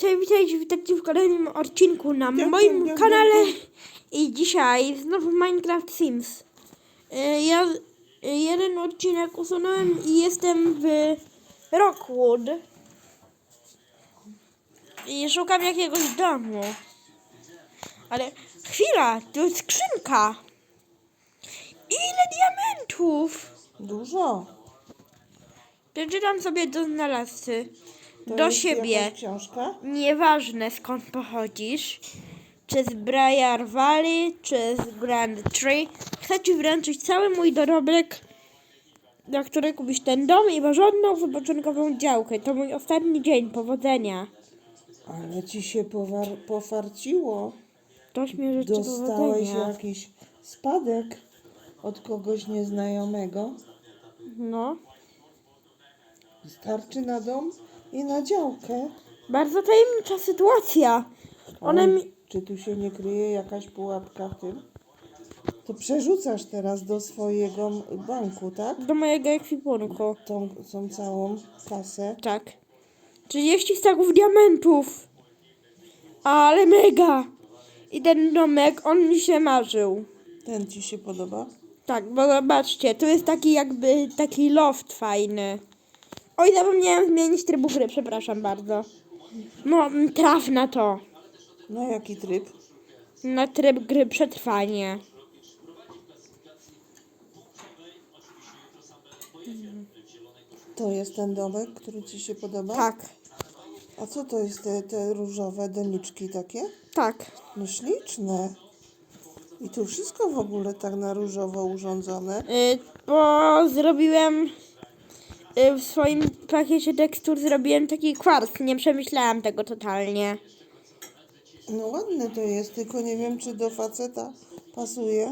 Cześć, witajcie, witajcie w kolejnym odcinku na Dziam, moim dziam, kanale. dziam, I dzisiaj znowu Minecraft Sims. Y, Ja y, jeden odcinek usunąłem i jestem w Rockwood. I szukam jakiegoś domu. Ale chwila, tu jest skrzynka. Ile diamentów? Dużo. Przeczytam sobie do znalazcy. To Do jest siebie. jakaś książka? Nieważne skąd pochodzisz, czy z Briar Valley, czy z Grand Tree, chcę Ci wręczyć cały mój dorobek, na który kupisz ten dom i porządną wypoczynkową działkę. To mój ostatni dzień, powodzenia. Ale ci się powar- pofarciło. Toś mi życzy Dostałeś powodzenia. jakiś spadek od kogoś nieznajomego. No, Starczy na dom i na działkę. bardzo tajemnicza sytuacja. One Oj, mi... Czy tu się nie kryje jakaś pułapka w tym? To przerzucasz teraz do swojego banku, tak? do mojego ekwipunku. Tą, tą całą kasę. Tak. 30 staków diamentów. Ale mega. I ten domek, on mi się marzył. Ten ci się podoba? Tak, bo zobaczcie, tu jest taki jakby taki loft fajny. Oj, zapomniałem zmienić trybu gry, przepraszam bardzo. No, traf na to. No jaki tryb? Na tryb gry przetrwanie. To jest ten domek, który ci się podoba? Tak, A co to jest te, te różowe doniczki takie? tak. No śliczne. I tu wszystko w ogóle tak na różowo urządzone. Y, bo zrobiłem w swoim pakiecie tekstur zrobiłem taki kwarc. Nie przemyślałam tego totalnie. No ładne to jest, tylko nie wiem, czy do faceta pasuje.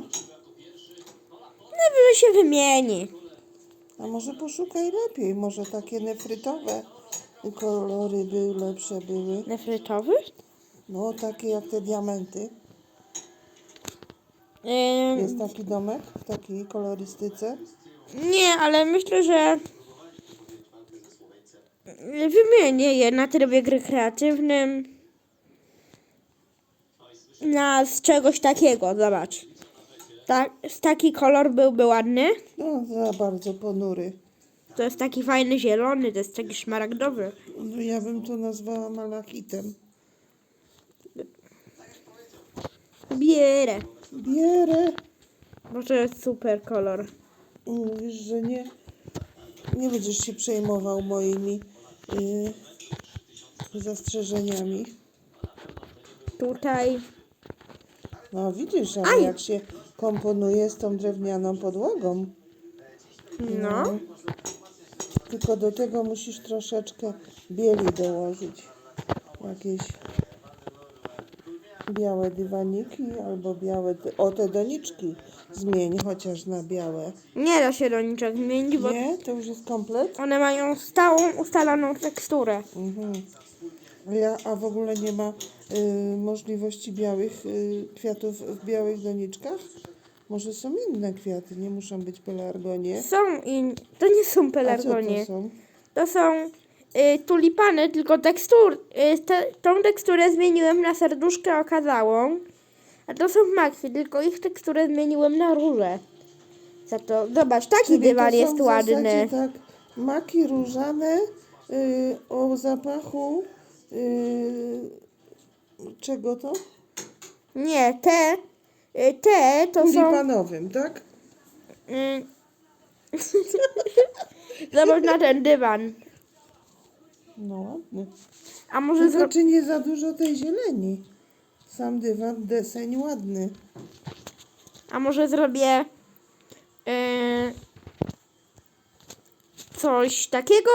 Najwyżej się wymieni. A może poszukaj lepiej, może takie nefrytowe kolory by lepsze były. Nefrytowy? No takie jak te diamenty. Y, Jest taki domek w takiej kolorystyce. Nie, ale myślę, że wymienię je na trybie gry kreatywnym. Na z czegoś takiego, zobacz. Tak, taki kolor byłby ładny. No za bardzo ponury. To jest taki fajny zielony, to jest taki szmaragdowy. No, ja bym to nazwała malachitem. Bierę, Bierę. bo to jest super kolor. Mówisz, że nie, nie będziesz się przejmował moimi y, zastrzeżeniami. Tutaj No widzisz, ale Aj. jak się komponuje z tą drewnianą podłogą. No. Tylko do tego musisz troszeczkę bieli dołożyć. Jakieś białe dywaniki albo białe... O, te doniczki zmień chociaż na białe. Nie da się do niczego zmienić, bo Nie? To już jest komplet? one mają stałą, ustaloną teksturę. Mhm. A Ja, a w ogóle nie ma y, możliwości białych y, kwiatów w białych doniczkach? Może są inne kwiaty, nie muszą być pelargonie. Są i to nie są A co pelargonie. to są? To są y, tulipany, tylko tekstur. Y, te, tą teksturę zmieniłem na serduszkę okazałą. A to są maxi, tylko ich teksturę zmieniłem na róże. Za to, zobacz, taki Czyli dywan to są jest w ładny. tak maki różane y, o zapachu y, czego to? Nie, te, y, te to są. Tulipanowym, tak? Y, zobacz na ten dywan. No ładny. A może Tylko zro... czy nie za dużo tej zieleni? Sam dywan, deseń ładny. A może zrobię y, coś takiego?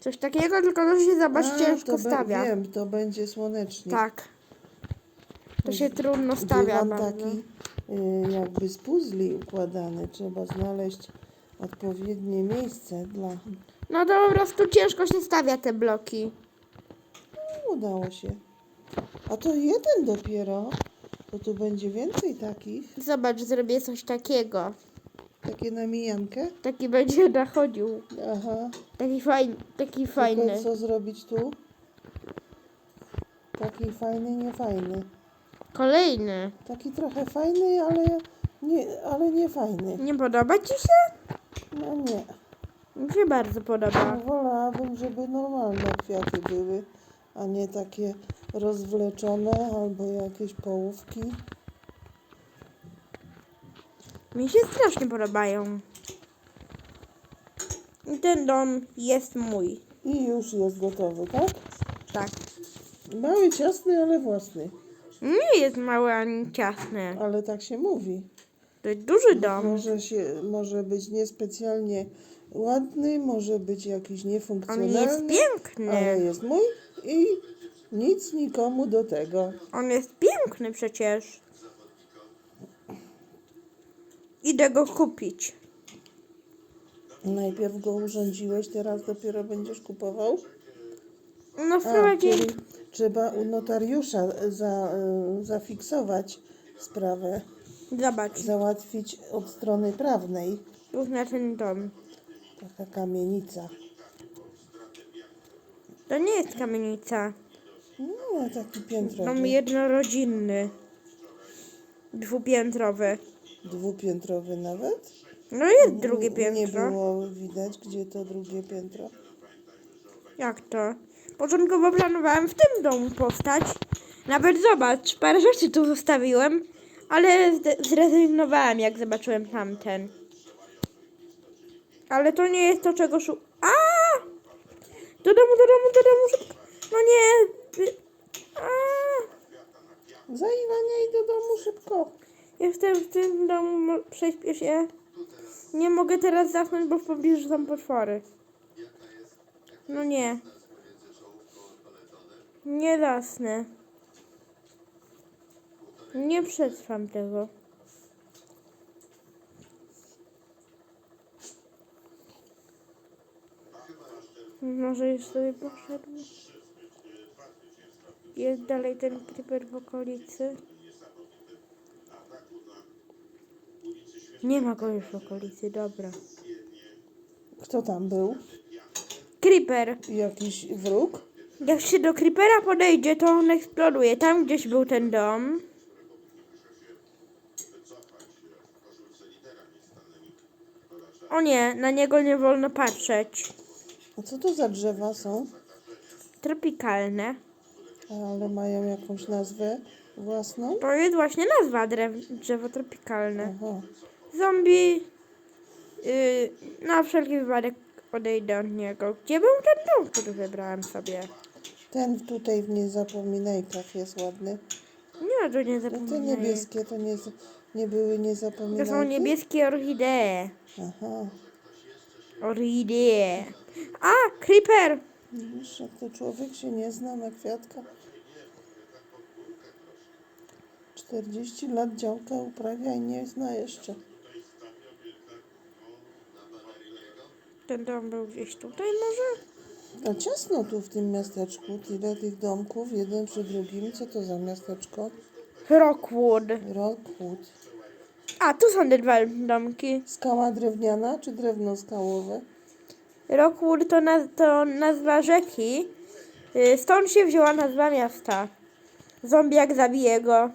Coś takiego, tylko to się zobacz A, ciężko to stawia. Wiem, to będzie słonecznik. Tak. To się trudno stawia Dywan bardzo. taki y, jakby z puzli układany. Trzeba znaleźć odpowiednie miejsce dla... No to po prostu ciężko się stawia te bloki. Udało się. A to jeden dopiero. To tu będzie więcej takich. Zobacz, zrobię coś takiego. Takie na mijankę? Taki będzie nachodził. Aha. Taki fajny, taki fajny. Tylko co zrobić tu? Taki fajny, nie fajny. Kolejny. Taki trochę fajny, ale nie, ale nie fajny. Nie podoba ci się? No nie. Mi się bardzo podoba. No, wolałabym, żeby normalne kwiaty były, a nie takie rozwleczone albo jakieś połówki. Mi się strasznie podobają. I ten dom jest mój. I już jest gotowy, tak? Tak. Mały, ciasny, ale własny. Nie jest mały ani ciasny. Ale tak się mówi. To jest duży dom. Może, się, może być niespecjalnie ładny, może być jakiś On niefunkcjonalny. jest Ale piękny. jest mój i nic nikomu do tego. On jest piękny przecież. Idę go kupić. Najpierw go urządziłeś, teraz dopiero będziesz kupował. No A, wprowadzi... czyli trzeba u notariusza za, y, zafiksować sprawę, Zobacz. załatwić od strony prawnej. Ten dom. Taka kamienica. To nie jest kamienica. No, taki piętrowy. Dom jednorodzinny. Dwupiętrowy. Dwupiętrowy nawet. No jest drugie Nie piętro. było widać, gdzie to drugie piętro. Jak to? Początkowo planowałem w tym domu powstać. Nawet zobacz, parę rzeczy tu zostawiłem, ale zrezygnowałem, jak zobaczyłem tamten. Ale to nie jest to, czego szu... A! Do domu, do domu, do domu, szybko. No nie. A! Zaiwania i do domu szybko. Jestem w tym domu, prześpię się. Nie mogę teraz zasnąć, bo w pobliżu są potwory. No nie. Nie zasnę. Nie przetrwam tego. Może już sobie poszedł. Jest dalej ten creeper w okolicy. Nie ma go już w okolicy, dobra. Kto tam był? Creeper. Jakiś wróg? Jak się do creepera podejdzie, to on eksploduje. Tam gdzieś był ten dom. O nie, na niego nie wolno patrzeć. A co to za drzewa są? Tropikalne. Ale mają jakąś nazwę własną? To jest właśnie nazwa drew, drzewo tropikalne. Aha. Zombie. Yy, na wszelki wypadek odejdę od niego. Gdzie był ten dom, który wybrałem sobie? Ten tutaj w niezapominajkach jest ładny. To nie No zapomnę. niebieskie to nie, nie były To niezapominajki? są niebieskie orchidee. Aha. Orchidee. A, creeper! Widzisz, jak to człowiek się nie zna na kwiatkach. 40 lat działka uprawia i nie zna jeszcze. Ten dom był gdzieś tutaj może? A ciasno tu w tym miasteczku, tyle tych domków, jeden przy drugim. Co to za miasteczko? Rockwood. Rockwood. A, tu są te dwa domki. Skała drewniana czy drewno skałowe? Rockwood to, naz to nazwa rzeki. Y, Stąd się wzięła nazwa miasta. Zombiak zabije go.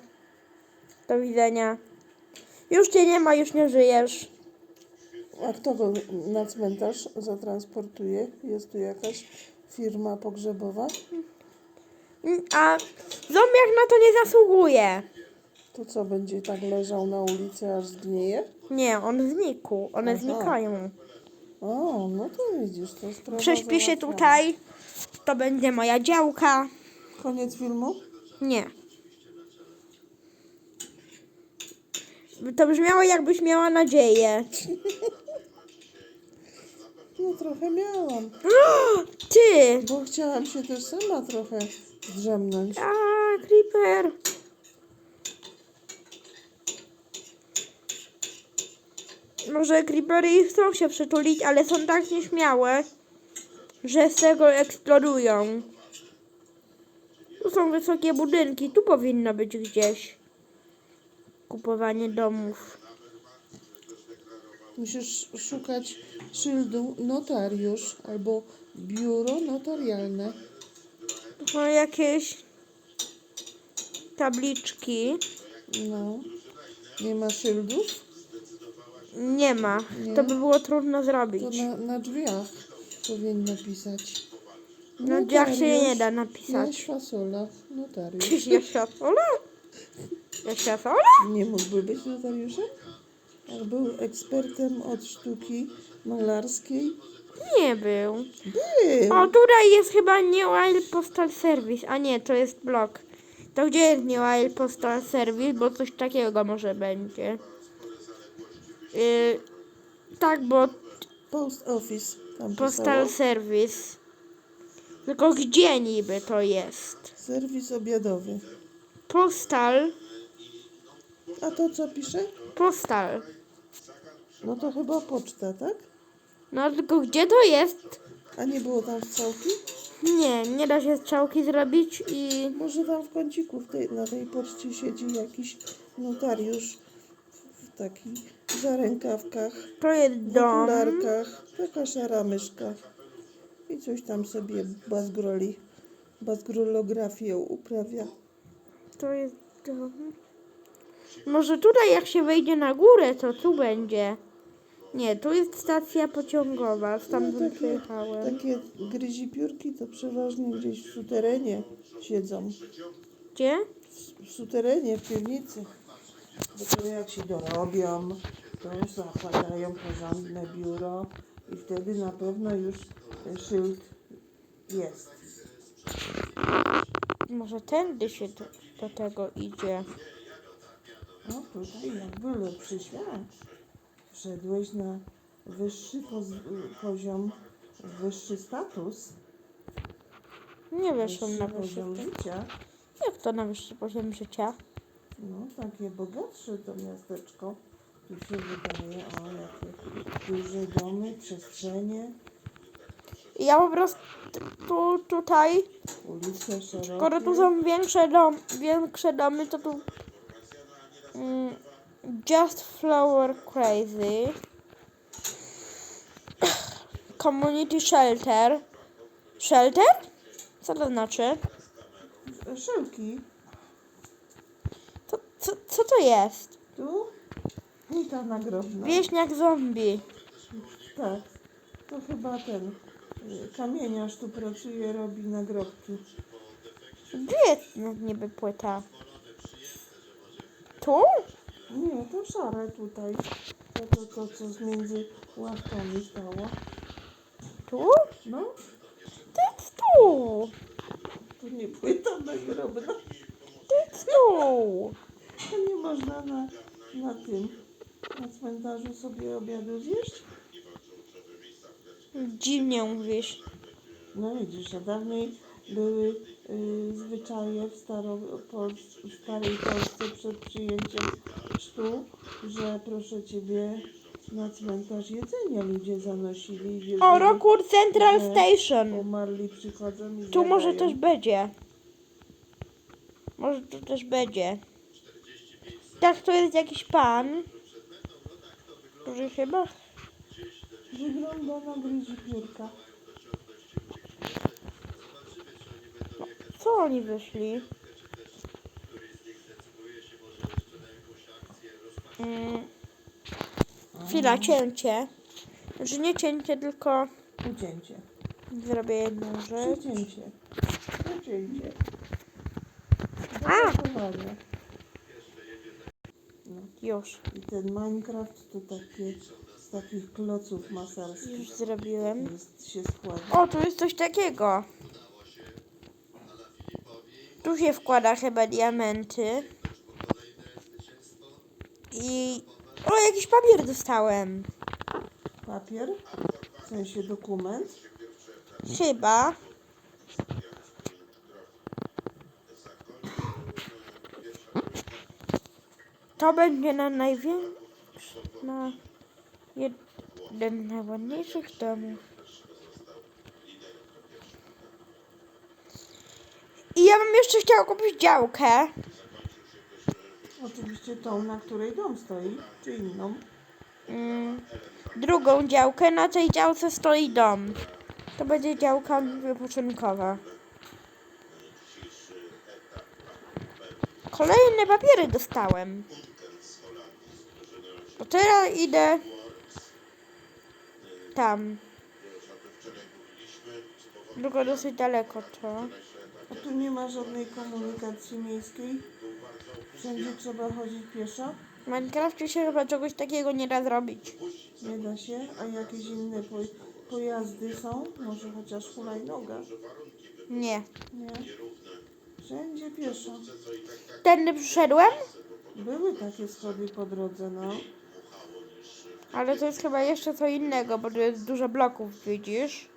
Do widzenia. Już cię nie ma, już nie żyjesz. A kto go na cmentarz zatransportuje? Jest tu jakaś firma pogrzebowa? A zombiak na to nie zasługuje. To co, będzie tak leżał na ulicy, aż zgnieje? Nie, on znikł. One Aha. znikają. O, no to widzisz, to sprawa Prześpię się załatwiona. tutaj. To będzie moja działka. Koniec filmu? Nie. To brzmiało jakbyś miała nadzieję. No trochę miałam, Ty! bo chciałam się też sama trochę zdrzemnąć. A, creeper. Może creepery chcą się przytulić, ale są tak nieśmiałe, że z tego eksplodują. Tu są wysokie budynki, tu powinno być gdzieś kupowanie domów. Musisz szukać szyldu notariusz albo biuro notarialne. No jakieś tabliczki. No. Nie ma szyldów? Nie ma. Nie? To by było trudno To zrobić. na, na drzwiach powinno pisać. No jak się nie da napisać. Fasola, notariusz. Czyż? Jasiasola? Nie mógłby być notariuszem? Jak był ekspertem od sztuki malarskiej? Nie był. Był! O, tutaj jest chyba New Isle Postal Service. A nie, to jest blok. To gdzie jest New Isle Postal Service? Bo coś takiego może będzie. Yy, tak, bo Post Office tam Postal pisało. Service. Tylko gdzie niby to jest? Serwis obiadowy. Postal. A to co pisze? Postal. No to chyba poczta, tak? No tylko gdzie to jest? A nie było tam strzałki? Nie, nie da się strzałki zrobić i... Może tam w kąciku w tej, na tej poczcie siedzi jakiś notariusz w takich zarękawkach, To jest w dom. okularkach, taka szara myszka i coś tam sobie bazgroli, bazgrolografię uprawia. To jest dom. Może tutaj jak się wejdzie na górę, to tu będzie. Nie, tu jest stacja pociągowa, No, stamtąd takie, przyjechałem. takie gryzipiórki to przeważnie gdzieś w suterenie siedzą. Gdzie? w suterenie, w piwnicy. Dopiero jak się dorobią, to już zakładają porządne biuro i wtedy na pewno już szyld jest. Może tędy się do, do tego idzie. No tutaj jak byle przyświat. Wszedłeś na wyższy poz- poziom, wyższy status, Nie weszłam na wyższy poziom. życia. Jak to na wyższy poziom życia? No takie bogatsze to miasteczko. Tu się wydaje, o jakie duże domy, przestrzenie, Ja po prostu tu, tutaj, ulice szerokie. skoro tu są większe, dom, większe domy, to tu mm, Just Flower Crazy Community Shelter Shelter? Co to znaczy? Szelki. Co, co, co to jest? Tu i ta nagrobna. Wieśniak zombie. Tak. To chyba ten y, kamieniarz tu pracuje, robi nagrobki. Gdzie jest niby płyta? Tu? Nie, to szare tutaj. To, to, to co z między ławkami stało. Tu? No, jest tu. to nie płyta nagrobna. Jest tu. To nie można na, na tym, na cmentarzu sobie obiadu zjeść. Dziwnie mówisz. No widzisz, a dawniej były y, zwyczaje w, w starej Polsce przed przyjęciem chrztu, że proszę Ciebie na cmentarz jedzenia ludzie zanosili. wierzyli, O, Rockwood Central Station. Umarli przychodzą i Tu może też będzie. Może tu też będzie. Tak, to jest jakiś pan. Który chyba... Wygląda na gryzi piórka. Co oni wyszli? Mm. Chwila, cięcie. Znaczy nie cięcie, tylko Ucięcie. zrobię jedną rzecz. Ucięcie. Ucięcie. A! Zapakowanie. Już, I ten Minecraft to takie z takich kloców masarskich już zrobiłem. jest, się składa. O, tu jest coś takiego. Tu się wkłada chyba diamenty. I... O, jakiś papier dostałem. Papier, w sensie dokument. Chyba. To będzie na największy, na jeden z najładniejszych domów. I ja bym jeszcze chciała kupić działkę. Oczywiście tą, na której dom stoi, czy inną. mm, drugą działkę. Na tej działce stoi dom. To będzie działka wypoczynkowa. Kolejne papiery dostałem. To teraz idę tam. Tylko dosyć daleko to. A tu nie ma żadnej komunikacji miejskiej? Wszędzie trzeba chodzić pieszo? W Minecrafcie się chyba czegoś takiego nie da zrobić. Nie da się? A jakieś inne poj- pojazdy są? Może chociaż hulajnoga? Nie. Nie? Wszędzie pieszo. Tędy przyszedłem, Były takie schody po drodze, no. ale to jest chyba jeszcze co innego, bo tu jest dużo bloków, widzisz?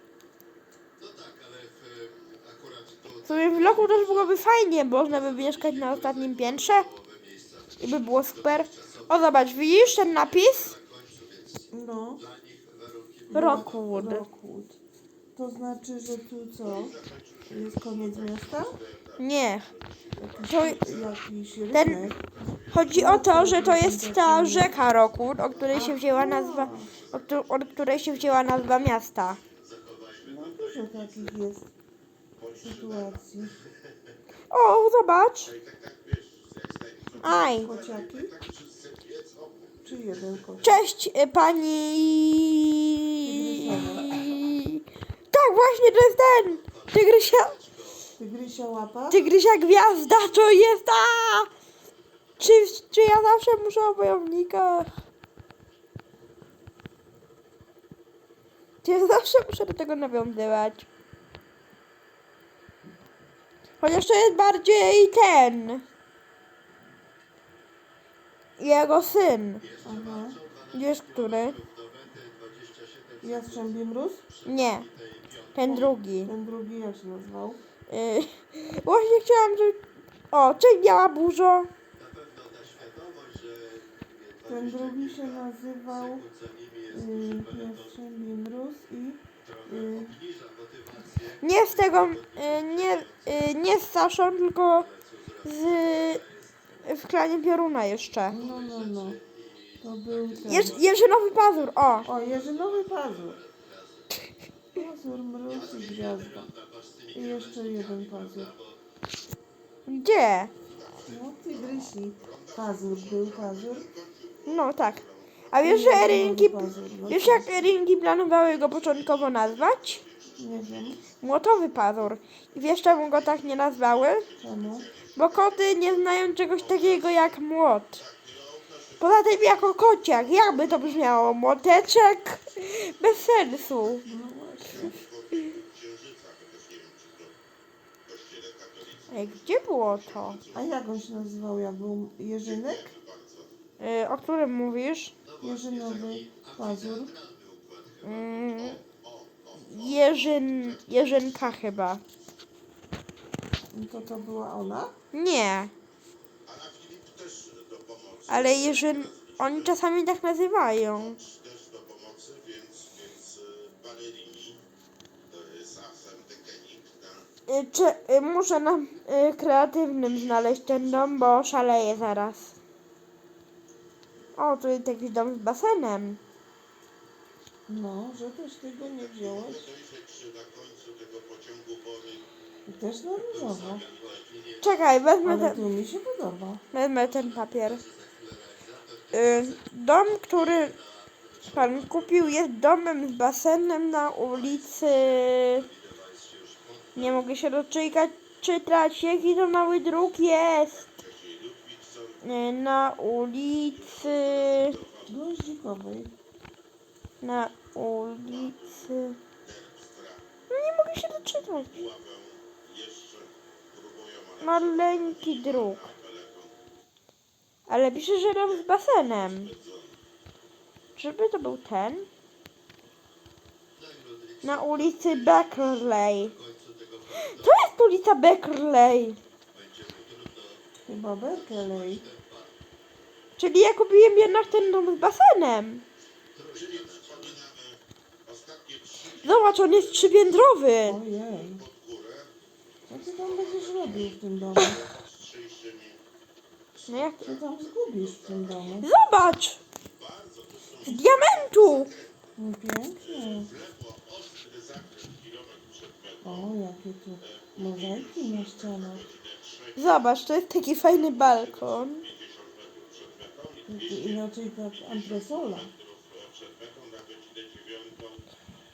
W sumie w bloku też byłoby fajnie, można by mieszkać na ostatnim piętrze i by było super. O, zobacz, widzisz ten napis? No. Rockwood. Rockwood. To znaczy, że tu co? Jest koniec miasta? Nie. To- ten-? Chodzi o to, że to jest ta rzeka Rockwood, o której się wzięła nazwa, od której się wzięła nazwa miasta. No dużo takich jest sytuacji. O, zobacz. Aj. Kociaki? Czy jeden kociak? Cześć y, pani. Tak, właśnie to jest ten. Tygrysia, Tygrysia łapa? tygrysia gwiazda to jest. A! Czy, czy ja zawsze muszę o wojownikach? Czy ja zawsze muszę do tego nawiązywać? Chociaż to jest bardziej ten. Jego syn. Aha. Wiesz, który? Jastrzębi mróz? Nie. Ten drugi. Ten drugi jak się nazywał? Yy, właśnie chciałam, że... O, cześć biała burzo. Ten drugi się nazywał y, Jastrzębi mróz i y, Nie z tego... Yy, nie, yy, nie z Saszą, tylko z... W klanie Pioruna jeszcze. no, no, no. To był ten. Jeż, Jerzynowy pazur, o. O, Jerzynowy pazur. Pazur, mróz i gwiazda. I jeszcze jeden pazur. Gdzie? No, tygrysi. Pazur był pazur. No tak. A wiesz, że Erinki... Wiesz, jak Erinki planowały go początkowo nazwać? Nie wiem. Młotowy pazur. I wiesz, czemu go tak nie nazwały? Czemu? Bo koty nie znają czegoś takiego jak młot. Poza tym jako kociak, jakby to brzmiało? Młoteczek? Bez sensu. No. Ej, gdzie było to? A jak on się nazywał? Jak był Jerzynek? Y, o którym mówisz? Jerzynowy pazur. Mm, Jerzyn... Jerzynka chyba. To to była ona? Nie. Ale Jerzyn... Oni czasami tak nazywają. też do pomocy, więc, więc y, Czy y, muszę na y, kreatywnym znaleźć ten dom, bo szaleję zaraz. O, tu jest jakiś dom z basenem. No, że też tego nie wziąłeś. I też na różowo. Czekaj, wezmę Ale ten, tu mi się podoba. wezmę ten papier. Y, dom, który pan kupił jest domem z basenem na ulicy... Nie mogę się doczekać czytać, jaki to mały dróg jest. Y, Na ulicy... Na ulicy... No nie mogę się doczytać. Maleńki dróg. Ale pisze, że dom z basenem. Czyżby to był ten? Na ulicy Beckerley. To jest ulica Beckerley. Chyba Berkeley. Czyli ja kupiłem jednak ten dom z basenem. Zobacz, on jest trzypiętrowy. Ojej. Co ty tam będziesz robił w tym domu? No jak... Co tam zgubisz w tym domu? Zobacz! Z diamentu! No pięknie. O, jakie tu mozaiki na ścianach. Zobacz, to jest taki fajny balkon. Inaczej tak antresola.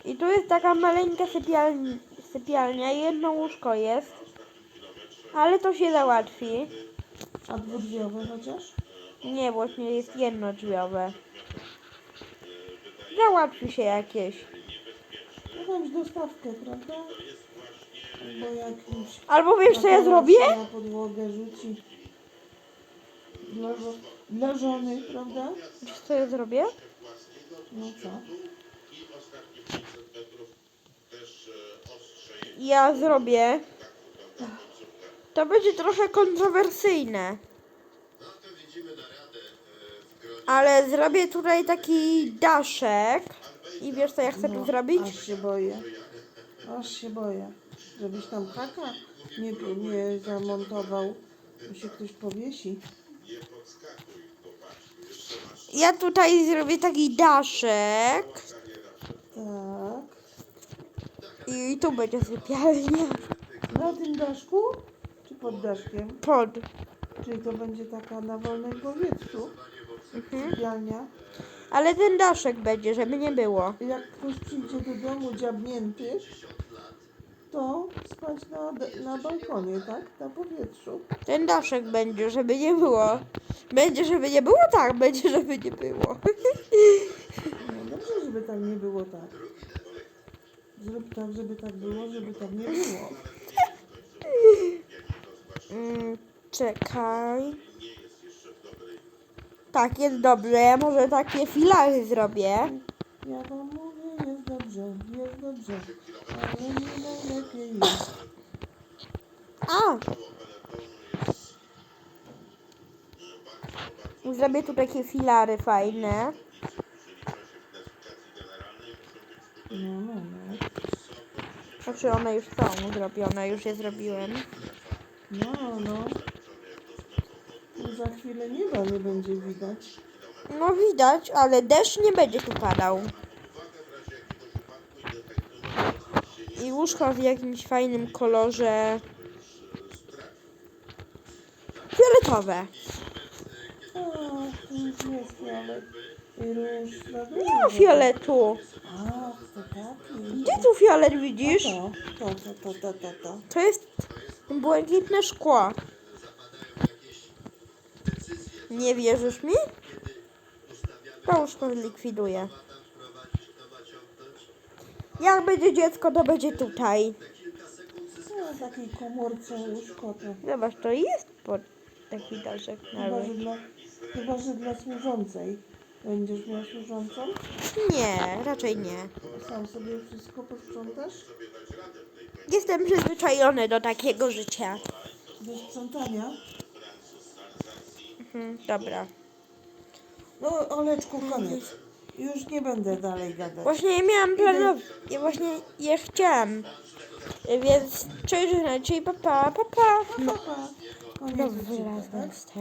I tu jest taka maleńka sypialnia, sypialnia. Jedno łóżko jest. Ale to się załatwi. A dwudrzwiowe chociaż? Nie, właśnie jest jednodrzwiowe. Załatwi się jakieś. Jakąś dostawkę, prawda? Albo jakimś... Albo wiesz co ja zrobię? Na podłogę rzuci. Dla, żo- dla żony, prawda? Wiesz co ja zrobię? No co? Ja zrobię. To będzie trochę kontrowersyjne. Ale zrobię tutaj taki daszek. I wiesz co ja chcę tu zrobić? Aż się boję. Aż się boję. Żebyś tam haka nie, nie zamontował. Bo się ktoś powiesi. Ja tutaj zrobię taki daszek. Tak. I tu będzie sypialnia. Na tym daszku? Czy pod daszkiem? Pod. Czyli to będzie taka na wolnym powietrzu. Mhm. Sypialnia. Ale ten daszek będzie, żeby nie było. Jak ktoś przyjdzie do domu dziabnięty, to spać na, na balkonie, tak? Na powietrzu. Ten daszek będzie, żeby nie było. Będzie, żeby nie było? Tak, będzie, żeby nie było. No dobrze, żeby tak nie było tak. Zrób tak, żeby tak było, żeby tak nie było. Mm, czekaj. Tak, jest dobrze. Ja może takie filary zrobię. Ja wam mówię, dobrze, jest dobrze. Ale nie najlepiej jest. A! Zrobię tu takie filary fajne. No, no, no. Znaczy one już są zrobione, już je zrobiłem. No, no. Za chwilę nieba nie będzie widać. No widać, ale deszcz nie będzie tu padał. Łóżko w jakimś fajnym kolorze fioletowe. To już Nie ma fioletu. To. Gdzie tu fiolet widzisz? To, to, to, to, to, to, to. To jest błękitne szkło. Nie wierzysz mi? To łóżko zlikwiduję. Jak będzie dziecko, to będzie tutaj. No, w takiej komórce łóżko to. Zobacz, to jest pod taki daszek Chyba, nawet. że dla, chyba, że dla służącej. Będziesz miała służącą? Nie, raczej nie. Sam sobie wszystko posprzątasz? Jestem przyzwyczajony do takiego życia. Do sprzątania? Mhm, dobra. No, Oleczku, koniec. Już nie będę dalej gadać. Właśnie ja miałam planować. Ja właśnie je chciałam. Więc cześć, czyli papa, papa. Pa, pa. No odcinka, wylazłem tak? z tego.